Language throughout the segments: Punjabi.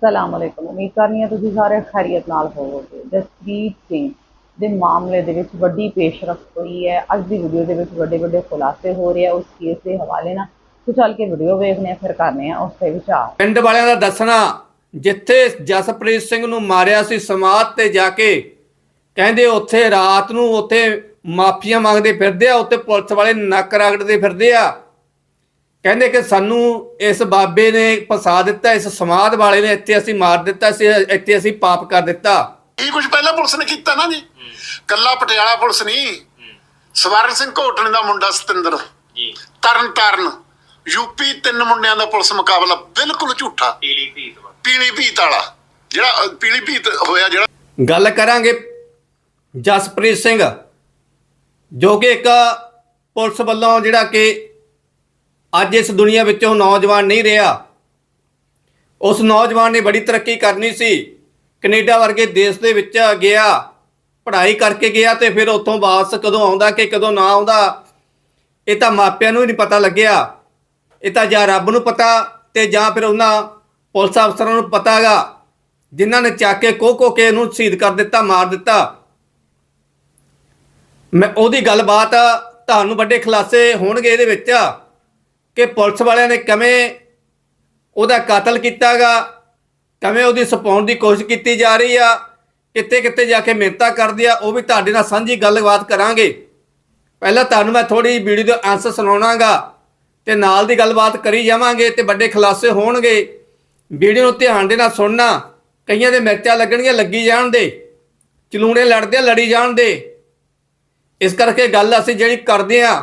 ਅਸਲਾਮ ਅਲੈਕੁਮ। ਉਮੀਦ ਕਰਨੀ ਹੈ ਤੁਸੀਂ ਸਾਰੇ ਖੈਰੀਅਤ ਨਾਲ ਹੋਵੋਗੇ। ਜਸਪੀਤ ਸਿੰਘ ਦੇ ਮਾਮਲੇ ਦੇ ਵਿੱਚ ਵੱਡੀ ਪੇਸ਼ਰਫਤ ਹੋਈ ਹੈ। ਅੱਜ ਦੀ ਵੀਡੀਓ ਦੇ ਵਿੱਚ ਵੱਡੇ ਵੱਡੇ ਖੁਲਾਸੇ ਹੋ ਰਹੇ ਆ। ਉਸ ਕੇਸ ਦੇ ਹਵਾਲੇ ਨਾਲ ਸੋ ਚੱਲ ਕੇ ਵੀਡੀਓ ਵੇਖਦੇ ਆ ਫਿਰ ਕਰਨੇ ਆ ਉਸ ਤੇ ਵਿਚਾਰ। ਪਿੰਡ ਵਾਲਿਆਂ ਦਾ ਦੱਸਣਾ, ਜਿੱਥੇ ਜਸਪ੍ਰੀਤ ਸਿੰਘ ਨੂੰ ਮਾਰਿਆ ਸੀ ਸਮਾਧ ਤੇ ਜਾ ਕੇ, ਕਹਿੰਦੇ ਉੱਥੇ ਰਾਤ ਨੂੰ ਉੱਥੇ ਮਾਫੀਆਂ ਮੰਗਦੇ ਫਿਰਦੇ ਆ, ਉੱਥੇ ਪੁਲਿਸ ਵਾਲੇ ਨੱਕ ਰਗੜਦੇ ਫਿਰਦੇ ਆ। ਕਹਿੰਦੇ ਕਿ ਸਾਨੂੰ ਇਸ ਬਾਬੇ ਨੇ ਫਸਾ ਦਿੱਤਾ ਇਸ ਸਮਾਧ ਵਾਲੇ ਨੇ ਇੱਥੇ ਅਸੀਂ ਮਾਰ ਦਿੱਤਾ ਸੀ ਇੱਥੇ ਅਸੀਂ ਪਾਪ ਕਰ ਦਿੱਤਾ। ਇਹ ਕੁਝ ਪਹਿਲਾਂ ਪੁਲਿਸ ਨੇ ਕੀਤਾ ਨਾ ਜੀ। ਕੱਲਾ ਪਟਿਆਲਾ ਪੁਲਿਸ ਨਹੀਂ। ਸਵਰਨ ਸਿੰਘ ਘੋਟਣੇ ਦਾ ਮੁੰਡਾ ਸਤਿੰਦਰ। ਜੀ। ਤਰਨ ਤਾਰਨ ਯੂਪੀ ਤਿੰਨ ਮੁੰਡਿਆਂ ਦਾ ਪੁਲਿਸ ਮੁਕਾਬਲਾ ਬਿਲਕੁਲ ਝੂਠਾ। ਪੀਲੀ ਭੀਤ ਵਾ ਪੀਲੀ ਭੀਤ ਵਾਲਾ। ਜਿਹੜਾ ਪੀਲੀ ਭੀਤ ਹੋਇਆ ਜਿਹੜਾ ਗੱਲ ਕਰਾਂਗੇ ਜਸਪ੍ਰੀਤ ਸਿੰਘ ਜੋ ਕਿ ਇੱਕ ਪੁਲਿਸ ਵੱਲੋਂ ਜਿਹੜਾ ਕਿ ਅੱਜ ਇਸ ਦੁਨੀਆ ਵਿੱਚ ਉਹ ਨੌਜਵਾਨ ਨਹੀਂ ਰਿਹਾ। ਉਸ ਨੌਜਵਾਨ ਨੇ ਬੜੀ ਤਰੱਕੀ ਕਰਨੀ ਸੀ। ਕੈਨੇਡਾ ਵਰਗੇ ਦੇਸ਼ ਦੇ ਵਿੱਚ ਗਿਆ, ਪੜ੍ਹਾਈ ਕਰਕੇ ਗਿਆ ਤੇ ਫਿਰ ਉੱਥੋਂ ਵਾਪਸ ਕਦੋਂ ਆਉਂਦਾ ਕਿ ਕਦੋਂ ਨਾ ਆਉਂਦਾ, ਇਹ ਤਾਂ ਮਾਪਿਆਂ ਨੂੰ ਹੀ ਨਹੀਂ ਪਤਾ ਲੱਗਿਆ। ਇਹ ਤਾਂ ਜਾਂ ਰੱਬ ਨੂੰ ਪਤਾ ਤੇ ਜਾਂ ਫਿਰ ਉਹਨਾਂ ਪੁਲਿਸ ਅਫਸਰਾਂ ਨੂੰ ਪਤਾਗਾ ਜਿਨ੍ਹਾਂ ਨੇ ਚੱਕ ਕੇ ਕੋ ਕੋ ਕੇ ਇਹਨੂੰ ਸ਼ਹੀਦ ਕਰ ਦਿੱਤਾ, ਮਾਰ ਦਿੱਤਾ। ਮੈਂ ਉਹਦੀ ਗੱਲਬਾਤ ਤੁਹਾਨੂੰ ਵੱਡੇ ਖੁਲਾਸੇ ਹੋਣਗੇ ਇਹਦੇ ਵਿੱਚ। ਕਿ ਪੁਲਿਸ ਵਾਲਿਆਂ ਨੇ ਕਿਵੇਂ ਉਹਦਾ ਕਤਲ ਕੀਤਾਗਾ, ਕਿਵੇਂ ਉਹਦੀ ਸਪਾਉਣ ਦੀ ਕੋਸ਼ਿਸ਼ ਕੀਤੀ ਜਾ ਰਹੀ ਆ ਕਿੱਥੇ ਕਿੱਥੇ ਜਾ ਕੇ ਮਿਹਨਤਾਂ ਕਰਦੇ ਆ, ਉਹ ਵੀ ਤੁਹਾਡੇ ਨਾਲ ਸਾਂਝੀ ਗੱਲਬਾਤ ਕਰਾਂਗੇ। ਪਹਿਲਾਂ ਤੁਹਾਨੂੰ ਮੈਂ ਥੋੜੀ ਵੀਡੀਓ ਦੇ ਆਨਸਰ ਸੁਣਾਉਣਾਗਾ ਤੇ ਨਾਲ ਦੀ ਗੱਲਬਾਤ ਕਰੀ ਜਾਵਾਂਗੇ ਤੇ ਵੱਡੇ ਖੁਲਾਸੇ ਹੋਣਗੇ। ਵੀਡੀਓ ਨੂੰ ਧਿਆਨ ਦੇ ਨਾਲ ਸੁਣਨਾ, ਕਈਆਂ ਦੇ ਮਿਰਚਾਂ ਲੱਗਣਗੀਆਂ, ਲੱਗੀ ਜਾਣ ਦੇ। ਚਲੂਣੇ ਲੜਦੇ ਲੜੀ ਜਾਣ ਦੇ। ਇਸ ਕਰਕੇ ਗੱਲ ਅਸੀਂ ਜਿਹੜੀ ਕਰਦੇ ਆ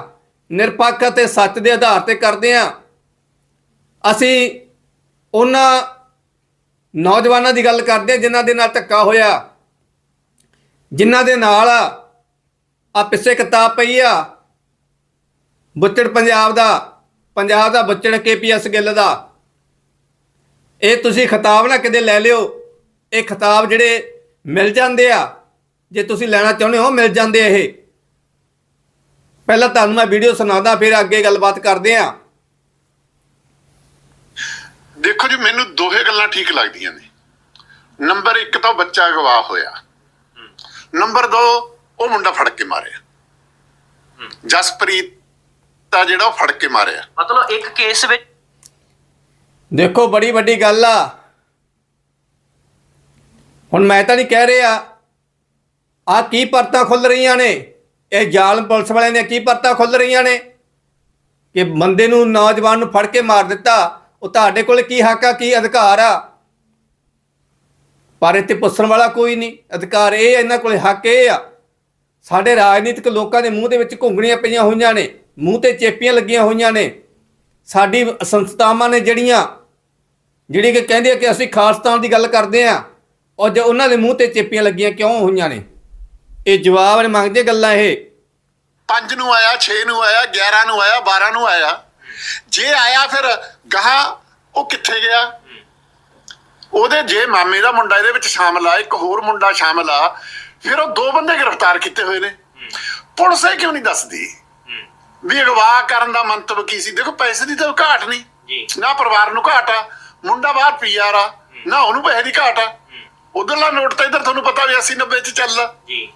ਨਿਰਪੱਖ ਅਤੇ ਸੱਚ ਦੇ ਆਧਾਰ ਤੇ ਕਰਦੇ ਆ ਅਸੀਂ ਉਹਨਾਂ ਨੌਜਵਾਨਾਂ ਦੀ ਗੱਲ ਕਰਦੇ ਆ ਜਿਨ੍ਹਾਂ ਦੇ ਨਾਲ ਧੱਕਾ ਹੋਇਆ। ਜਿਨ੍ਹਾਂ ਦੇ ਨਾਲ ਆ ਪਿੱਛੇ ਕਿਤਾਬ ਪਈ ਆ। ਬੁੱਚੜ ਪੰਜਾਬ ਦਾ ਪੰਜਾਬ ਦਾ ਬੁੱਚੜ ਕੇਪੀਐਸ ਗਿੱਲ ਦਾ। ਇਹ ਤੁਸੀਂ ਖਿਤਾਬ ਨਾ ਕਿਤੇ ਲੈ ਲਿਓ। ਇਹ ਖਿਤਾਬ ਜਿਹੜੇ ਮਿਲ ਜਾਂਦੇ ਆ। ਜੇ ਤੁਸੀਂ ਲੈਣਾ ਚਾਹੁੰਦੇ ਹੋ, ਮਿਲ ਜਾਂਦੇ ਇਹ। ਪਹਿਲਾਂ ਤੁਹਾਨੂੰ ਮੈਂ ਵੀਡੀਓ ਸੁਣਾਉਂਦਾ ਫਿਰ ਅੱਗੇ ਗੱਲਬਾਤ ਕਰਦੇ ਆ ਦੇਖੋ ਜੀ ਮੈਨੂੰ ਦੋਹੇ ਗੱਲਾਂ ਠੀਕ ਲੱਗਦੀਆਂ ਨੇ। ਨੰਬਰ 1 ਤਾਂ ਬੱਚਾ ਗਵਾਹ ਹੋਇਆ। ਨੰਬਰ 2 ਉਹ ਮੁੰਡਾ ਫੜ ਕੇ ਮਾਰਿਆ। ਜਸਪ੍ਰੀਤ ਦਾ ਜਿਹੜਾ ਉਹ ਫੜ ਕੇ ਮਾਰਿਆ। ਮਤਲਬ ਇੱਕ ਕੇਸ ਵਿੱਚ ਦੇਖੋ ਬੜੀ ਵੱਡੀ ਗੱਲ ਆ। ਹੁਣ ਮੈਂ ਤਾਂ ਨਹੀਂ ਕਹਿ ਰਿਹਾ ਆ ਕੀ ਪਰਤਾਂ ਖੁੱਲ ਰਹੀਆਂ ਨੇ? ਇਹ ਜ਼ਾਲਮ ਪੁਲਿਸ ਵਾਲਿਆਂ ਨੇ ਕੀ ਪਰਤਾਂ ਖੁੱਲ ਰਹੀਆਂ ਨੇ? ਕਿ ਬੰਦੇ ਨੂੰ ਨੌਜਵਾਨ ਨੂੰ ਫੜ ਕੇ ਮਾਰ ਦਿੱਤਾ ਉਹ ਤੁਹਾਡੇ ਕੋਲ ਕੀ ਹੱਕ ਆ ਕੀ ਅਧਿਕਾਰ ਆ? ਪਰ ਇੱਥੇ ਪੁੱਛਣ ਵਾਲਾ ਕੋਈ ਨਹੀਂ ਅਧਿਕਾਰ ਇਹ ਆ, ਇਹਨਾਂ ਕੋਲੇ ਹੱਕ ਇਹ ਆ। ਸਾਡੇ ਰਾਜਨੀਤਿਕ ਲੋਕਾਂ ਦੇ ਮੂੰਹ ਦੇ ਵਿੱਚ ਘੁੰਗਣੀਆਂ ਪਈਆਂ ਹੋਈਆਂ ਨੇ ਮੂੰਹ ਤੇ ਚੇਪੀਆਂ ਲੱਗੀਆਂ ਹੋਈਆਂ ਨੇ। ਸਾਡੀ ਸੰਸਥਾਵਾਂ ਨੇ ਜਿਹੜੀਆਂ ਜਿਹੜੀ ਕਿ ਕਹਿੰਦੇ ਆ ਕਿ ਅਸੀਂ ਖਾਲਸਤਾਨ ਦੀ ਗੱਲ ਕਰਦੇ ਆ ਔਰ ਜੇ ਉਹਨਾਂ ਦੇ ਮੂੰਹ ਤੇ ਚੇਪੀਆਂ ਲੱਗੀਆਂ ਕਿਉਂ ਹੋਈਆਂ ਨੇ? ਇਹ ਜਵਾਬ ਨੇ ਮੰਗਦੇ ਗੱਲਾਂ ਇਹ। 5 ਨੂੰ ਆਇਆ 6 ਨੂੰ ਆਇਆ 11 ਨੂੰ ਆਇਆ 12 ਨੂੰ ਆਇਆ। ਜੇ ਆਇਆ ਫਿਰ ਗਾਹਾਂ ਉਹ ਕਿੱਥੇ ਗਿਆ? ਉਹਦੇ ਜੇ ਮਾਮੇ ਦਾ ਮੁੰਡਾ ਇਹਦੇ ਵਿੱਚ ਸ਼ਾਮਲ ਆ ਇੱਕ ਹੋਰ ਮੁੰਡਾ ਸ਼ਾਮਲ ਆ ਫਿਰ ਉਹ ਦੋ ਬੰਦੇ ਗ੍ਰਿਫਤਾਰ ਕੀਤੇ ਹੋਏ ਨੇ। ਪੁਲਿਸ ਇਹ ਕਿਉਂ ਨਹੀਂ ਦੱਸਦੀ? ਵੀ ਅਗਵਾ ਕਰਨ ਦਾ ਮੰਤਵ ਕੀ ਸੀ? ਦੇਖੋ ਪੈਸੇ ਦੀ ਤਾਂ ਘਾਟ ਨਹੀਂ। ਜੀ। ਨਾ ਪਰਿਵਾਰ ਨੂੰ ਘਾਟ ਆ ਮੁੰਡਾ ਬਾਹਰ ਪੀਆਰ ਆ ਨਾ ਉਹਨੂੰ ਪੈਸੇ ਦੀ ਘਾਟ ਆ। ਉਧਰਲਾ ਨੋਟ ਤਾਂ ਇਧਰ ਤੁਹਾਨੂੰ ਪਤਾ ਵੀ 80 90 ਚ ਚੱਲਦਾ। ਜੀ।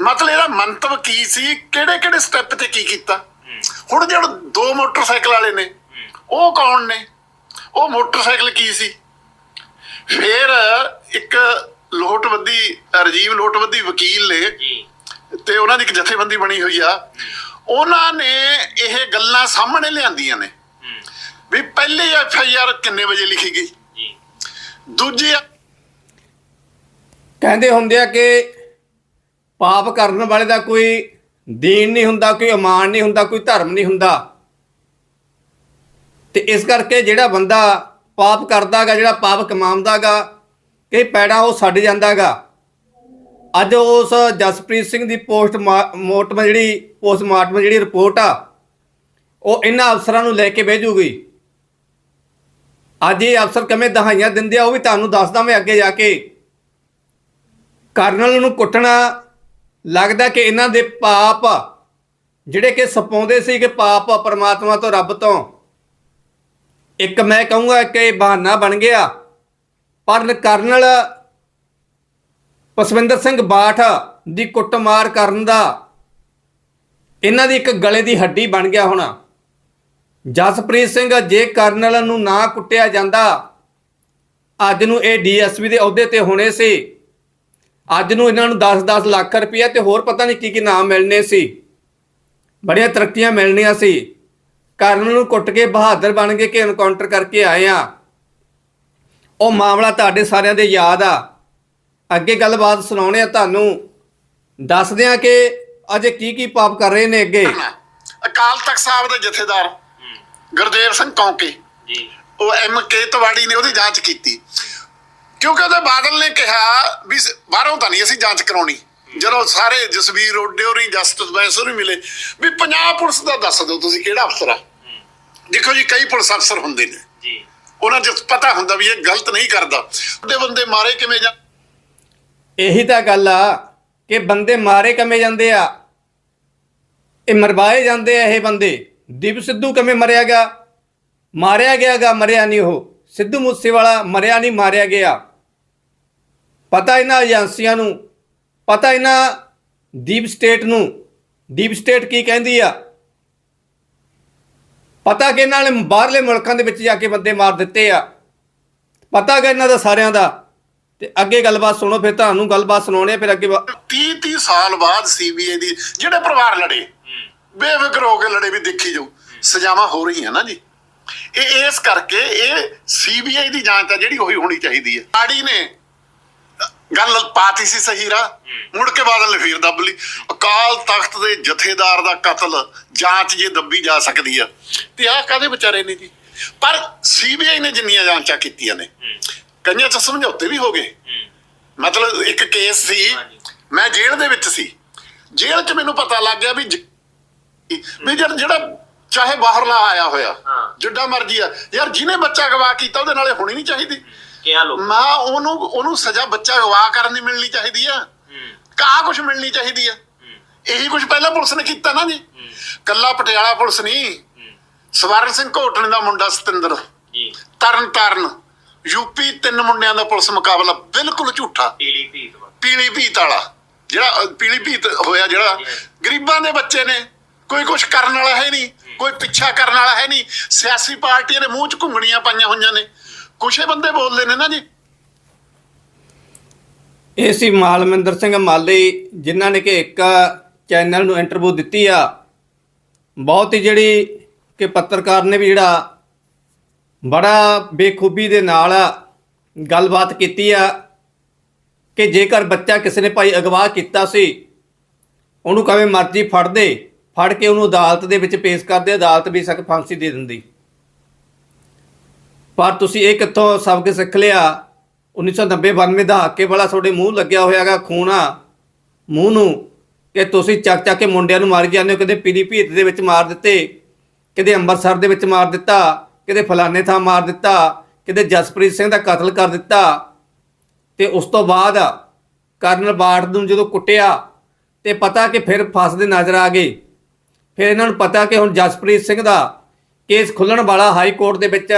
ਮਤਲਬ ਇਹਦਾ ਮੰਤਵ ਕੀ ਸੀ? ਕਿਹੜੇ ਕਿਹੜੇ ਸਟੈਪ ਤੇ ਕੀ ਕੀਤਾ? ਹੁਣ ਜਿਹੜੇ ਦੋ ਮੋਟਰਸਾਈਕਲ ਵਾਲੇ ਨੇ ਉਹ ਕੌਣ ਨੇ? ਉਹ ਮੋਟਰਸਾਈਕਲ ਕੀ ਸੀ? ਫਿਰ ਇੱਕ ਲੋਟਵੱਦੀ ਰਜੀਵ ਲੋਟਵੱਦੀ ਵਕੀਲ ਨੇ ਜੀ। ਤੇ ਉਹਨਾਂ ਦੀ ਇੱਕ ਜਥੇਬੰਦੀ ਬਣੀ ਹੋਈ ਆ। ਉਹਨਾਂ ਨੇ ਇਹ ਗੱਲਾਂ ਸਾਹਮਣੇ ਲਿਆਂਦੀਆਂ ਨੇ ਵੀ ਪਹਿਲੀ ਐਫ ਆਈ ਆਰ ਕਿੰਨੇ ਵਜੇ ਲਿਖੀ ਗਈ? ਜੀ। ਦੂਜੀ ਕਹਿੰਦੇ ਹੁੰਦੇ ਆ ਕਿ ਪਾਪ ਕਰਨ ਵਾਲੇ ਦਾ ਕੋਈ ਦੀਨ ਨਹੀਂ ਹੁੰਦਾ, ਕੋਈ ਇਮਾਨ ਨਹੀਂ ਹੁੰਦਾ, ਕੋਈ ਧਰਮ ਨਹੀਂ ਹੁੰਦਾ। ਤੇ ਇਸ ਕਰਕੇ ਜਿਹੜਾ ਬੰਦਾ ਪਾਪ ਕਰਦਾਗਾ ਜਿਹੜਾ ਪਾਪ ਕਮਾਉਂਦਾਗਾ ਕਿ ਪੈੜਾ ਉਹ ਛੱਡ ਜਾਂਦਾਗਾ ਅੱਜ ਉਸ ਜਸਪ੍ਰੀਤ ਸਿੰਘ ਦੀ ਪੋਸਟ ਮੋਰਟਮ ਜਿਹੜੀ ਪੋਸਟਮਾਰਟਮ ਜਿਹੜੀ ਰਿਪੋਰਟ ਆ, ਉਹ ਇਹਨਾਂ ਅਫਸਰਾਂ ਨੂੰ ਲੈ ਕੇ ਭੇਜੂਗੀ ਅੱਜ ਇਹ ਅਫਸਰ ਕਿਵੇਂ ਦਹਾਈਆਂ ਦਿੰਦੇ ਆ, ਉਹ ਵੀ ਤੁਹਾਨੂੰ ਦੱਸਦਾ ਮੈਂ ਅੱਗੇ ਜਾ ਕੇ। ਕਰਨਲ ਨੂੰ ਕੁੱਟਣਾ ਲੱਗਦਾ ਕਿ ਇਹਨਾਂ ਦੇ ਪਾਪ ਜਿਹੜੇ ਕਿ ਸਪਾਉਂਦੇ ਸੀ ਕਿ ਪਾਪ ਪਰਮਾਤਮਾ ਤੋਂ ਰੱਬ ਤੋਂ। ਇੱਕ ਮੈਂ ਕਹੂੰਗਾ ਕਿ ਬਹਾਨਾ ਬਣ ਗਿਆ। ਪਰ ਕਰਨਲ ਪਸਵਿੰਦਰ ਸਿੰਘ ਬਾਠ ਦੀ ਕੁੱਟਮਾਰ ਕਰਨ ਦਾ ਇਹਨਾਂ ਦੀ ਇੱਕ ਗਲੇ ਦੀ ਹੱਡੀ ਬਣ ਗਿਆ ਹੋਣਾ। ਜਸਪ੍ਰੀਤ ਸਿੰਘ, ਜੇ ਕਰਨਲ ਨੂੰ ਨਾ ਕੁੱਟਿਆ ਜਾਂਦਾ, ਅੱਜ ਨੂੰ ਇਹ ਡੀਐਸਪੀ ਦੇ ਅਹੁਦੇ ਤੇ ਹੋਣੇ ਸੀ। ਅੱਜ ਨੂੰ ਇਹਨਾਂ ਨੂੰ 10-10 ਲੱਖ ਰੁਪਇਆ ਤੇ ਹੋਰ ਪਤਾ ਨਹੀਂ ਕੀ ਕੀ ਨਾਮ ਮਿਲਨੇ ਸੀ। ਬੜੀਆਂ ਤਰੱਕੀਆਂ ਮਿਲਣੀਆਂ ਸੀ। ਕਰਨਲ ਨੂੰ ਕੁੱਟ ਕੇ ਬਹਾਦਰ ਬਣ ਗਏ ਕਿ ਐਨਕਾਊਂਟਰ ਕਰਕੇ ਆਏ ਆ। ਉਹ ਮਾਮਲਾ ਤੁਹਾਡੇ ਸਾਰਿਆਂ ਦੇ ਯਾਦ ਆ। ਅੱਗੇ ਗੱਲਬਾਤ ਸੁਣਾਉਣੇ ਆ ਤੁਹਾਨੂੰ। ਦੱਸਦੇ ਆ ਕਿ ਅਜੇ ਕੀ ਕੀ ਪਾਪ ਕਰ ਰਹੇ ਨੇ ਅੱਗੇ। ਅਕਾਲ ਤਖਤ ਸਾਹਿਬ ਦੇ ਜਥੇਦਾਰ ਗੁਰਦੇਵ ਸਿੰਘ ਕੌਂਕੇ। ਜੀ। ਉਹ ਐਮ ਕੇ ਤਵਾੜੀ ਨੇ ਉਹਦੀ ਜਾਂਚ ਕੀਤੀ। ਕਿਉਂਕਿ ਉਹਦੇ ਬਾਦਲ ਨੇ ਕਿਹਾ ਵੀ ਬਾਹਰੋਂ ਤਾਂ ਨਹੀਂ ਅਸੀਂ ਜਾਂਚ ਕਰਾਉਣੀ। ਜਦੋਂ ਸਾਰੇ ਜਸਵੀਰ ਓਡਿਓਰੀ ਜਸਟਿਸ ਬੈਂਸਰ ਵੀ ਮਿਲੇ ਵੀ ਪੰਜਾਬ ਪੁਲਿਸ ਦਾ ਦੱਸ ਦਿਓ ਤੁਸੀਂ ਕਿਹੜਾ ਅਫਸਰ ਆ। ਦੇਖੋ ਜੀ ਕਈ ਪੁਲਿਸ ਅਫਸਰ ਹੁੰਦੇ ਨੇ। ਜੀ। ਉਹਨਾਂ ਨੂੰ ਪਤਾ ਹੁੰਦਾ ਵੀ ਇਹ ਗਲਤ ਨਹੀਂ ਕਰਦਾ। ਉਹਦੇ ਬੰਦੇ ਮਾਰੇ ਕਿਵੇਂ ਜਾਂ ਇਹੀ ਤਾਂ ਗੱਲ ਆ ਕਿ ਬੰਦੇ ਮਾਰੇ ਕਮੇ ਜਾਂਦੇ ਆ। ਇਹ ਮਰਵਾਏ ਜਾਂਦੇ ਆ ਇਹ ਬੰਦੇ। ਦੀਪ ਸਿੱਧੂ ਕਮੇ ਮਰਿਆ ਗਿਆ? ਮਾਰਿਆ ਗਿਆਗਾ ਮਰਿਆ ਨਹੀਂ ਉਹ। ਸਿੱਧੂ ਮੂਸੇਵਾਲਾ ਮਰਿਆ ਨਹੀਂ ਮਾਰਿਆ ਗਿਆ। ਪਤਾ ਇਹਨਾਂ ਏਜੰਸੀਆਂ ਨੂੰ ਪਤਾ ਇਹਨਾਂ ਦੀਪ ਸਟੇਟ ਨੂੰ। ਦੀਪ ਸਟੇਟ ਕੀ ਕਹਿੰਦੀ ਆ? ਪਤਾ ਕਿ ਇਹਨਾਂ ਨੇ ਬਾਹਰਲੇ ਮੁਲਕਾਂ ਦੇ ਵਿੱਚ ਜਾ ਕੇ ਬੰਦੇ ਮਾਰ ਦਿੱਤੇ ਆ। ਪਤਾ ਕਿ ਇਹਨਾਂ ਦਾ ਸਾਰਿਆਂ ਦਾ। ਤੇ ਅੱਗੇ ਗੱਲਬਾਤ ਸੁਣੋ ਫਿਰ ਤੁਹਾਨੂੰ ਗੱਲਬਾਤ ਸੁਣਾਉਣੇ ਆ, ਫਿਰ ਅੱਗੇ ਵਾ- 30 30 ਸਾਲ ਬਾਅਦ ਸੀਬੀਆਈ ਦੀ ਜਿਹੜੇ ਪਰਿਵਾਰ ਲੜੇ ਬੇਫਿਕਰ ਹੋ ਕੇ ਲੜੇ ਵੀ ਦੇਖੀ ਜਾਓ। ਸਜ਼ਾਵਾਂ ਹੋ ਰਹੀਆਂ ਨਾ ਜੀ। ਇਹ ਇਸ ਕਰਕੇ ਇਹ ਸੀਬੀਆਈ ਦੀ ਜਾਂਚ ਆ ਜਿਹੜੀ ਉਹੀ ਹੋਣੀ ਚਾਹੀਦੀ ਹੈ ਆੜੀ ਨੇ ਗੱਲ ਪਾਤੀ ਸੀ ਸਹੀ ਰਾ ਮੁੜ ਕੇ ਬਾਦਲ ਨੇ ਫੇਰ ਦੱਬ ਲਈ। ਅਕਾਲ ਤਖਤ ਦੇ ਜਥੇਦਾਰ ਦਾ ਕਤਲ ਜਾਂਚ ਜੇ ਦੱਬੀ ਜਾ ਸਕਦੀ ਆ। ਤੇ ਆਹ ਕਾਦੇ ਵਿਚਾਰੇ ਨੇ ਜੀ? ਪਰ ਸੀਬੀਆਈ ਨੇ ਜਿੰਨੀਆਂ ਜਾਂਚਾਂ ਕੀਤੀਆਂ ਨੇ। ਕਈਆਂ ਚ ਸਮਝੌਤੇ ਵੀ ਹੋ ਗਏ। ਮਤਲਬ ਇੱਕ ਕੇਸ ਸੀ। ਮੈਂ ਜੇਲ੍ਹ ਦੇ ਵਿੱਚ ਸੀ। ਜੇਲ੍ਹ 'ਚ ਮੈਨੂੰ ਪਤਾ ਲੱਗ ਗਿਆ ਵੀ ਵੀ ਜਿਹੜਾ ਚਾਹੇ ਬਾਹਰਲਾ ਆਇਆ ਹੋਇਆ। ਜਿੱਡਾ ਮਰਜ਼ੀ ਆ। ਯਾਰ ਜਿਹਨੇ ਬੱਚਾ ਗਵਾ ਕੀਤਾ ਉਹਦੇ ਨਾਲੇ ਹੋਣੀ ਨਹੀਂ ਚਾਹੀਦੀ। ਕਿਹਾ ਲੋਕ। ਮਾਂ ਉਹਨੂੰ ਉਹਨੂੰ ਸਜ਼ਾ ਬੱਚਾ ਗਵਾ ਕਰਨ ਦੀ ਮਿਲਣੀ ਚਾਹੀਦੀ ਆ। ਕਾ ਕੁਝ ਮਿਲਣੀ ਚਾਹੀਦੀ ਆ। ਇਹੀ ਕੁਝ ਪਹਿਲਾਂ ਪੁਲਿਸ ਨੇ ਕੀਤਾ ਨਾ ਜੀ। ਕੱਲਾ ਪਟਿਆਲਾ ਪੁਲਿਸ ਨਹੀਂ ਸਵਰਨ ਸਿੰਘ ਘੋਟਣੇ ਦਾ ਮੁੰਡਾ ਸਤਿੰਦਰ। ਜੀ। ਤਰਨ ਤਾਰਨ ਯੂਪੀ ਤਿੰਨ ਮੁੰਡਿਆਂ ਦਾ ਪੁਲਿਸ ਮੁਕਾਬਲਾ ਬਿਲਕੁਲ ਝੂਠਾ। ਪੀਲੀ ਭੀਤ ਪੀਲੀ ਭੀਤ ਵਾਲਾ। ਜਿਹੜਾ ਪੀਲੀ ਭੀਤ ਹੋਇਆ ਜਿਹੜਾ। ਗਰੀਬਾਂ ਦੇ ਬੱਚੇ ਨੇ। ਕੋਈ ਕੁਝ ਕਰਨ ਵਾਲਾ ਹੈ ਨਹੀਂ। ਕੋਈ ਪਿੱਛਾ ਕਰਨ ਵਾਲਾ ਹੈ ਨਹੀਂ। ਸਿਆਸੀ ਪਾਰਟੀਆਂ ਦੇ ਮੂੰਹ 'ਚ ਘੁੰਗਣੀਆਂ ਪਾਈਆਂ ਹੋਈਆਂ ਨੇ। ਕੁਛੇ ਬੰਦੇ ਬੋਲਦੇ ਨੇ ਨਾ ਜੀ। ਇਹ ਸੀ ਮਾਲਮਿੰਦਰ ਸਿੰਘ ਮਾਲੀ, ਜਿਨ੍ਹਾਂ ਨੇ ਕਿ ਇੱਕ ਚੈਨਲ ਨੂੰ ਇੰਟਰਵਿਊ ਦਿੱਤੀ ਆ। ਬਹੁਤ ਹੀ ਜਿਹੜੀ ਕਿ ਪੱਤਰਕਾਰ ਨੇ ਵੀ ਜਿਹੜਾ ਬੜਾ ਬੇਖੂਬੀ ਦੇ ਨਾਲ ਗੱਲਬਾਤ ਕੀਤੀ ਆ ਕਿ ਜੇਕਰ ਬੱਚਾ ਕਿਸੇ ਨੇ ਭਾਈ ਅਗਵਾ ਕੀਤਾ ਸੀ, ਉਹਨੂੰ ਕਵੇਂ ਮਰਜ਼ੀ ਫੜਦੇ ਫੜ ਕੇ ਉਹਨੂੰ ਅਦਾਲਤ ਦੇ ਵਿੱਚ ਪੇਸ਼ ਕਰਦੇ ਅਦਾਲਤ ਵੀ ਸਕ ਫਾਂਸੀ ਦੇ ਦਿੰਦੀ। ਪਰ ਤੁਸੀਂ ਇਹ ਕਿੱਥੋਂ ਸਬਕ ਸਿੱਖ ਲਿਆ? 1990 92 ਦਾ ਹਾਕੇ ਵਾਲਾ ਤੁਹਾਡੇ ਮੂੰਹ ਲੱਗਿਆ ਹੋਇਆਗਾ ਖੂਨਾ ਮੂੰਹ ਨੂੰ ਕਿ ਤੁਸੀਂ ਚੱਕ ਚੱਕ ਕੇ ਮੁੰਡਿਆਂ ਨੂੰ ਮਾਰੀ ਜਾਂਦੇ ਹੋ ਕਦੇ ਪੀਲੀ ਭੀਤ ਦੇ ਵਿੱਚ ਮਾਰ ਦਿੱਤੇ, ਕਿਤੇ ਅੰਮ੍ਰਿਤਸਰ ਦੇ ਵਿੱਚ ਮਾਰ ਦਿੱਤਾ, ਕਿਤੇ ਫਲਾਣੇ ਥਾਂ ਮਾਰ ਦਿੱਤਾ, ਕਿਤੇ ਜਸਪ੍ਰੀਤ ਸਿੰਘ ਦਾ ਕਤਲ ਕਰ ਦਿੱਤਾ। ਤੇ ਉਸ ਤੋਂ ਬਾਅਦ ਕਰਨਲ ਬਾਠ ਨੂੰ ਜਦੋਂ ਕੁੱਟਿਆ ਤੇ ਪਤਾ ਕਿ ਫਿਰ ਫਸਦੇ ਨਜ਼ਰ ਆ ਗਏ। ਫਿਰ ਇਹਨਾਂ ਨੂੰ ਪਤਾ ਕਿ ਹੁਣ ਜਸਪ੍ਰੀਤ ਸਿੰਘ ਦਾ ਕੇਸ ਖੁੱਲਣ ਵਾਲਾ ਹਾਈ ਕੋਰਟ ਦੇ ਵਿੱਚ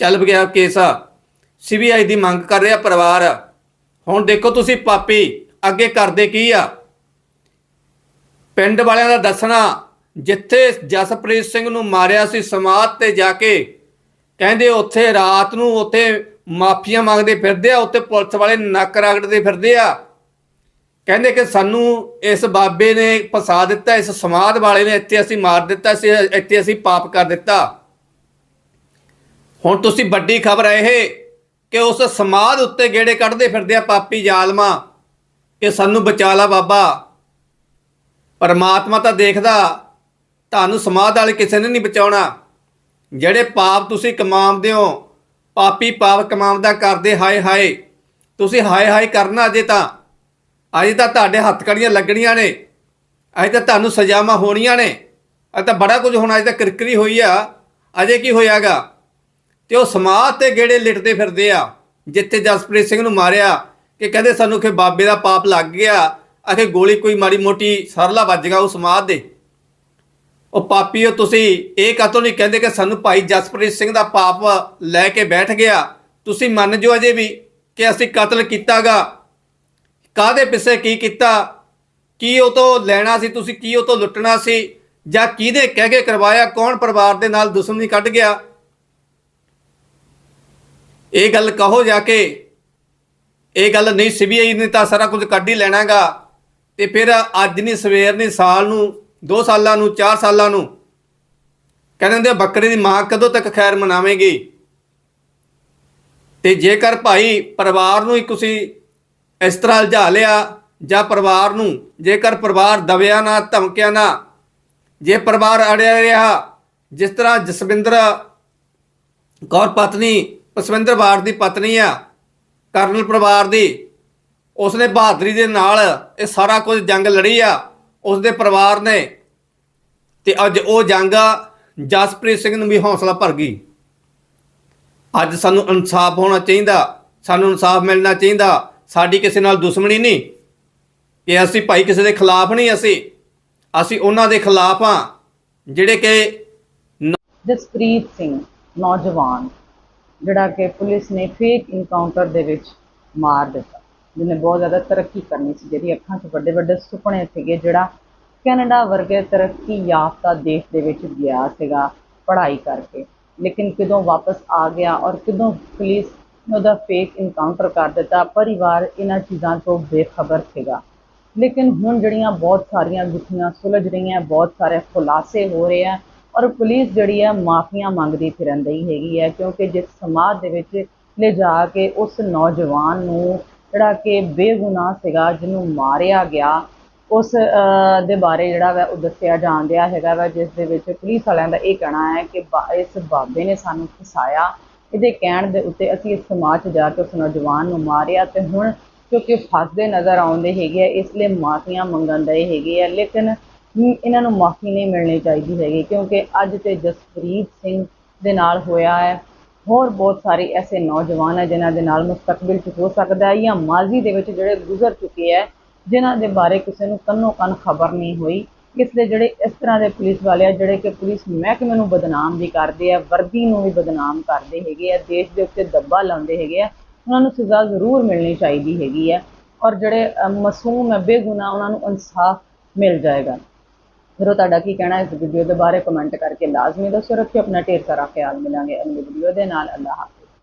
ਚੱਲ ਗਿਆ ਕੇਸ ਸੀਬੀਆਈ ਦੀ ਮੰਗ ਕਰ ਰਿਹਾ ਪਰਿਵਾਰ। ਹੁਣ ਦੇਖੋ ਤੁਸੀਂ ਪਾਪੀ, ਅੱਗੇ ਕਰਦੇ ਕੀ ਆ? ਪਿੰਡ ਵਾਲਿਆਂ ਦਾ ਦੱਸਣਾ, ਜਿੱਥੇ ਜਸਪ੍ਰੀਤ ਸਿੰਘ ਨੂੰ ਮਾਰਿਆ ਸੀ ਸਮਾਧ ਤੇ ਜਾ ਕੇ, ਕਹਿੰਦੇ ਉੱਥੇ ਰਾਤ ਨੂੰ ਉੱਥੇ ਮਾਫੀਆਂ ਮੰਗਦੇ ਫਿਰਦੇ ਆ, ਉੱਥੇ ਪੁਲਿਸ ਵਾਲੇ ਨੱਕ ਰਗੜਦੇ ਫਿਰਦੇ ਆ। ਕਹਿੰਦੇ ਕਿ ਸਾਨੂੰ ਇਸ ਬਾਬੇ ਨੇ ਫਸਾ ਦਿੱਤਾ, ਇਸ ਸਮਾਧ ਵਾਲੇ ਨੇ ਇੱਥੇ ਅਸੀਂ ਮਾਰ ਦਿੱਤਾ ਸੀ ਇੱਥੇ ਅਸੀਂ ਪਾਪ ਕਰ ਦਿੱਤਾ। ਹੁਣ ਤੁਸੀਂ ਵੱਡੀ ਖਬਰ ਇਹ ਕਿ ਉਸ ਸਮਾਧ ਉੱਤੇ ਗੇੜੇ ਕੱਢਦੇ ਫਿਰਦੇ ਆ ਪਾਪੀ ਜ਼ਾਲਮਾ ਕਿ ਸਾਨੂੰ ਬਚਾ ਲਾ ਬਾਬਾ। ਪਰਮਾਤਮਾ ਤਾਂ ਦੇਖਦਾ, ਤੁਹਾਨੂੰ ਸਮਾਧ ਵਾਲੇ ਕਿਸੇ ਨੇ ਨਹੀਂ ਬਚਾਉਣਾ। ਜਿਹੜੇ ਪਾਪ ਤੁਸੀਂ ਕਮਾਉਂਦੇ ਹੋ, ਪਾਪੀ ਪਾਪ ਕਮਾਉਂਦਾ ਕਰਦੇ ਹਾਏ ਹਾਏ। ਤੁਸੀਂ ਹਾਏ ਹਾਏ ਕਰਨਾ ਅਜੇ ਤਾਂ। ਅਜੇ ਤਾਂ ਤੁਹਾਡੇ ਹੱਥ ਕੜੀਆਂ ਲੱਗਣੀਆਂ ਨੇ। ਅਜੇ ਤਾਂ ਤੁਹਾਨੂੰ ਸਜ਼ਾਵਾਂ ਹੋਣੀਆਂ ਨੇ। ਅਜੇ ਤਾਂ ਬੜਾ ਕੁਝ ਹੋਣਾ, ਅਜੇ ਤਾਂ ਕਿਰਕਰੀ ਹੋਈ ਆ। ਅਜੇ ਕੀ ਹੋਇਆਗਾ? ਤੇ ਉਹ ਸਮਾਧ ਤੇ ਗੇੜੇ ਲਿਟਦੇ ਫਿਰਦੇ ਆ, ਜਿੱਥੇ ਜਸਪ੍ਰੀਤ ਸਿੰਘ ਨੂੰ ਮਾਰਿਆ ਕਿ ਕਹਿੰਦੇ ਸਾਨੂੰ ਕਿ ਬਾਬੇ ਦਾ ਪਾਪ ਲੱਗ ਗਿਆ ਅਖੇ ਗੋਲੀ ਕੋਈ ਮਾੜੀ ਮੋਟੀ ਸਰਲਾ ਵੱਜ ਗਿਆ ਉਹ ਸਮਾਧ ਦੇ। ਉਹ ਪਾਪੀਓ ਤੁਸੀਂ ਇਹ ਕਾਤੋਂ ਨਹੀਂ ਕਹਿੰਦੇ ਕਿ ਸਾਨੂੰ ਭਾਈ ਜਸਪ੍ਰੀਤ ਸਿੰਘ ਦਾ ਪਾਪ ਲੈ ਕੇ ਬੈਠ ਗਿਆ? ਤੁਸੀਂ ਮੰਨ ਜੋ ਅਜੇ ਵੀ ਕਿ ਅਸੀਂ ਕਤਲ ਕੀਤਾਗਾ। ਕਾਦੇ ਪਿੱਛੇ ਕੀ ਕੀਤਾ? ਕੀ ਉਹ ਤੋਂ ਲੈਣਾ ਸੀ? ਤੁਸੀਂ ਕੀ ਉਹ ਤੋਂ ਲੁੱਟਣਾ ਸੀ? ਜਾਂ ਕਿਹਦੇ ਕਹਿ ਕੇ ਕਰਵਾਇਆ? ਕੌਣ ਪਰਿਵਾਰ ਦੇ ਨਾਲ ਦੁਸ਼ਮਣੀ ਕੱਢ ਗਿਆ? ਇਹ ਗੱਲ ਕਹੋ ਜਾ ਕੇ, ਇਹ ਗੱਲ ਨਹੀਂ ਸੀਬੀਆਈ ਨੇ ਤਾਂ ਸਾਰਾ ਕੁਝ ਕੱਢ ਹੀ ਲੈਣਾਗਾ। ਤੇ ਫਿਰ ਅੱਜ ਨਹੀਂ, ਸਵੇਰ ਨਹੀਂ, ਸਾਲ ਨੂੰ 2 ਸਾਲਾਂ ਨੂੰ 4 ਸਾਲਾਂ ਨੂੰ, ਕਹਿੰਦੇ ਹੁੰਦੇ ਬੱਕਰੇ ਦੀ ਮਾਂ ਕਦੋਂ ਤੱਕ ਖੈਰ ਮਨਾਵੇਂਗੀ? ਤੇ ਜੇਕਰ ਭਾਈ ਪਰਿਵਾਰ ਨੂੰ ਹੀ ਤੁਸੀਂ ਇਸ ਤਰ੍ਹਾਂ ਉਲਝਾ ਲਿਆ, ਜਾਂ ਪਰਿਵਾਰ ਨੂੰ, ਜੇਕਰ ਪਰਿਵਾਰ ਦਵਿਆ ਨਾ, ਧਮਕਿਆ ਨਾ, ਜੇ ਪਰਿਵਾਰ ਅੜਿਆ ਰਿਹਾ, ਜਿਸ ਤਰ੍ਹਾਂ ਜਸਵਿੰਦਰ ਕੌਰ ਪਤਨੀ ਪਸਵਿੰਦਰ ਬਾੜ ਦੀ ਪਤਨੀ ਆ, ਕਰਨਲ ਪਰਿਵਾਰ ਦੀ। ਉਸਨੇ ਬਹਾਦਰੀ ਦੇ ਨਾਲ ਇਹ ਸਾਰਾ ਕੁਝ ਜੰਗ ਲੜੀ ਆ, ਉਸਦੇ ਪਰਿਵਾਰ ਨੇ। ਤੇ ਅੱਜ ਉਹ ਜੰਗ ਜਸਪ੍ਰੀਤ ਸਿੰਘ ਨੂੰ ਵੀ ਹੌਸਲਾ ਭਰ ਗਈ। ਅੱਜ ਸਾਨੂੰ ਇਨਸਾਫ ਹੋਣਾ ਚਾਹੀਦਾ, ਸਾਨੂੰ ਇਨਸਾਫ ਮਿਲਣਾ ਚਾਹੀਦਾ, ਸਾਡੀ ਕਿਸੇ ਨਾਲ ਦੁਸ਼ਮਣੀ ਨਹੀਂ। ਕਿ ਅਸੀਂ ਭਾਈ ਕਿਸੇ ਦੇ ਖਿਲਾਫ ਨਹੀਂ, ਅਸੀਂ ਅਸੀਂ ਉਹਨਾਂ ਦੇ ਖਿਲਾਫ ਆ ਜਿਹੜੇ ਕਿ ਜਸਪ੍ਰੀਤ ਸਿੰਘ ਨੌਜਵਾਨ ਜਿਹੜਾ ਕਿ ਪੁਲਿਸ ਨੇ ਫੇਕ ਇਨਕਾਊਂਟਰ ਦੇ ਵਿੱਚ ਮਾਰ ਦਿੱਤਾ, ਜਿਹਨੇ ਬਹੁਤ ਜ਼ਿਆਦਾ ਤਰੱਕੀ ਕਰਨੀ ਸੀ ਜਿਹੜੀ ਅੱਖਾਂ 'ਚ ਵੱਡੇ ਵੱਡੇ ਸੁਪਨੇ ਸੀਗੇ, ਜਿਹੜਾ ਕੈਨੇਡਾ ਵਰਗੇ ਤਰੱਕੀ ਯਾਫਤਾ ਦੇਸ਼ ਦੇ ਵਿੱਚ ਗਿਆ ਸੀਗਾ ਪੜ੍ਹਾਈ ਕਰਕੇ। ਲੇਕਿਨ ਕਿਦੋਂ ਵਾਪਸ ਆ ਗਿਆ ਔਰ ਕਿਦੋਂ ਪੁਲਿਸ ਨੇ ਉਹਦਾ ਫੇਕ ਇਨਕਾਊਂਟਰ ਕਰ ਦਿੱਤਾ, ਪਰਿਵਾਰ ਇਹਨਾਂ ਚੀਜ਼ਾਂ ਤੋਂ ਬੇਖਬਰ ਸੀਗਾ। ਲੇਕਿਨ ਹੁਣ ਜਿਹੜੀਆਂ ਬਹੁਤ ਸਾਰੀਆਂ ਗੁੱਥੀਆਂ ਸੁਲਝ ਰਹੀਆਂ, ਬਹੁਤ ਸਾਰੇ ਖੁਲਾਸੇ ਹੋ ਰਹੇ ਆ ਔਰ ਪੁਲਿਸ ਜਿਹੜੀ ਹੈ ਮਾਫੀਆਂ ਮੰਗਦੀ ਫਿਰਨ ਦੀ ਹੈਗੀ ਹੈ, ਕਿਉਂਕਿ ਜਿਸ ਸਮਾਜ ਦੇ ਵਿੱਚ ਲਿਜਾ ਕੇ ਉਸ ਨੌਜਵਾਨ ਨੂੰ ਜਿਹੜਾ ਕਿ ਬੇਗੁਨਾਹ ਸੀਗਾ, ਜਿਹਨੂੰ ਮਾਰਿਆ ਗਿਆ, ਉਸ ਦੇ ਬਾਰੇ ਜਿਹੜਾ ਵਾ ਉਹ ਦੱਸਿਆ ਜਾਣ ਡਿਆ ਹੈਗਾ ਵਾ, ਜਿਸ ਦੇ ਵਿੱਚ ਪੁਲਿਸ ਵਾਲਿਆਂ ਦਾ ਇਹ ਕਹਿਣਾ ਹੈ ਕਿ ਬਾ- ਇਸ ਬਾਬੇ ਨੇ ਸਾਨੂੰ ਫਸਾਇਆ। ਇਹਦੇ ਕਹਿਣ ਦੇ ਉੱਤੇ ਅਸੀਂ ਇਸ ਸਮਾਜ 'ਚ ਜਾ ਕੇ ਉਸ ਨੌਜਵਾਨ ਨੂੰ ਮਾਰਿਆ ਤੇ ਹੁਣ ਕਿਉਂਕਿ ਫਸਦੇ ਨਜ਼ਰ ਆਉਂਦੇ ਹੈਗੇ ਆ, ਇਸ ਲਈ ਮਾਫੀਆਂ ਮੰਗਣ ਦੇ ਹੈਗੇ ਆ। ਲੇਕਿਨ ਇਹਨਾਂ ਨੂੰ ਮਾਫੀ ਨਹੀਂ ਮਿਲਣੀ ਚਾਹੀਦੀ ਹੈਗੀ, ਕਿਉਂਕਿ ਅੱਜ ਤੇ ਜਸਪ੍ਰੀਤ ਸਿੰਘ ਦੇ ਨਾਲ ਹੋਇਆ ਹੈ। ਹੋਰ ਬਹੁਤ ਸਾਰੇ ਐਸੇ ਨੌਜਵਾਨ ਹੈ ਜਿਨ੍ਹਾਂ ਦੇ ਨਾਲ ਮੁਸਤਕਬਲ 'ਚ ਹੋ ਸਕਦਾ ਹੈ ਜਾਂ ਮਾਜ਼ੀ ਦੇ ਵਿੱਚ ਜਿਹੜੇ ਗੁਜ਼ਰ ਚੁੱਕੇ ਹੈ, ਜਿਨ੍ਹਾਂ ਦੇ ਬਾਰੇ ਕਿਸੇ ਨੂੰ ਕੰਨੋ ਕੰਨ ਖਬਰ ਨਹੀਂ ਹੋਈ। ਇਸ ਲਈ ਜਿਹੜੇ ਇਸ ਤਰ੍ਹਾਂ ਦੇ ਪੁਲਿਸ ਵਾਲੇ ਆ, ਜਿਹੜੇ ਕਿ ਪੁਲਿਸ ਮਹਿਕਮੇ ਨੂੰ ਬਦਨਾਮ ਵੀ ਕਰਦੇ ਆ, ਵਰਦੀ ਨੂੰ ਵੀ ਬਦਨਾਮ ਕਰਦੇ ਹੈਗੇ ਆ, ਦੇਸ਼ ਦੇ ਉੱਤੇ ਦੱਬਾ ਲਾਉਂਦੇ ਹੈਗੇ ਆ, ਉਹਨਾਂ ਨੂੰ ਸਜ਼ਾ ਜ਼ਰੂਰ ਮਿਲਣੀ ਚਾਹੀਦੀ ਹੈਗੀ ਹੈ ਔਰ ਜਿਹੜੇ ਮਾਸੂਮ ਹੈ, ਬੇਗੁਨਾਹ ਉਹਨਾਂ ਨੂੰ ਇਨਸਾਫ ਮਿਲ ਜਾਏਗਾ। ਫਿਰ ਉਹ ਤੁਹਾਡਾ ਕੀ ਕਹਿਣਾ ਇਸ ਵੀਡੀਓ ਦੇ ਬਾਰੇ ਕਮੈਂਟ ਕਰਕੇ ਲਾਜ਼ਮੀ ਦੱਸੋ, ਰੱਖਿਓ, ਆਪਣਾ ਢੇਰ ਸਾਰਾ ਖਿਆਲ ਮਿਲਾਂਗੇ ਅਗਲੀ ਵੀਡੀਓ ਦੇ ਨਾਲ, ਅੱਲਾਹ